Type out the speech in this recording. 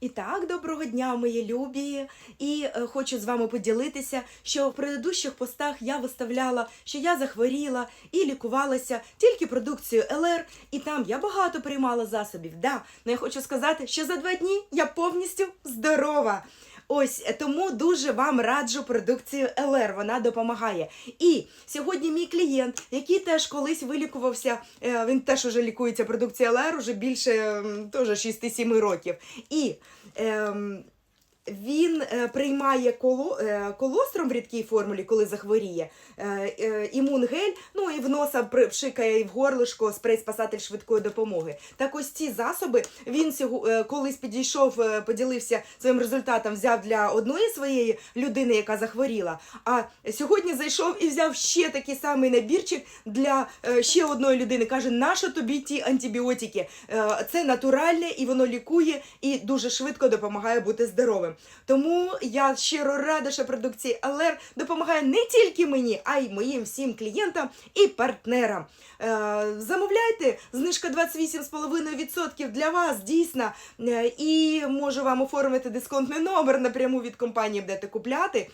І так, доброго дня, мої любі. І е, хочу з вами поділитися, що в предыдущих постах я виставляла, що я захворіла і лікувалася тільки продукцією ЛР, і там я багато приймала засобів. Да, але я хочу сказати, що за два дні я повністю здорова. Ось е, тому дуже вам раджу продукцію ЛР, вона допомагає. І сьогодні мій клієнт, який теж колись вилікувався, е, він теж уже лікується продукцією ЛР, уже більше теж 6-7 років. І ем, він е, приймає коло, е, колостром в рідкій формулі, коли захворіє, е, імунгель, ну і в носа пшикає і в горлишко спрей спасатель швидкої допомоги. Так ось ці засоби він сього, колись підійшов, поділився своїм результатом, взяв для одної своєї людини, яка захворіла. А сьогодні зайшов і взяв ще такий самий набірчик для ще одної людини. Каже, нащо тобі ті антибіотики? Це натуральне і воно лікує і дуже швидко допомагає бути здоровим. Тому я щиро рада, що продукція ЛР допомагає не тільки мені, а й моїм всім клієнтам і партнерам. Е, замовляйте, знижка 28,5% для вас дійсно. Е, і можу вам оформити дисконтний номер напряму від компанії, будете купляти.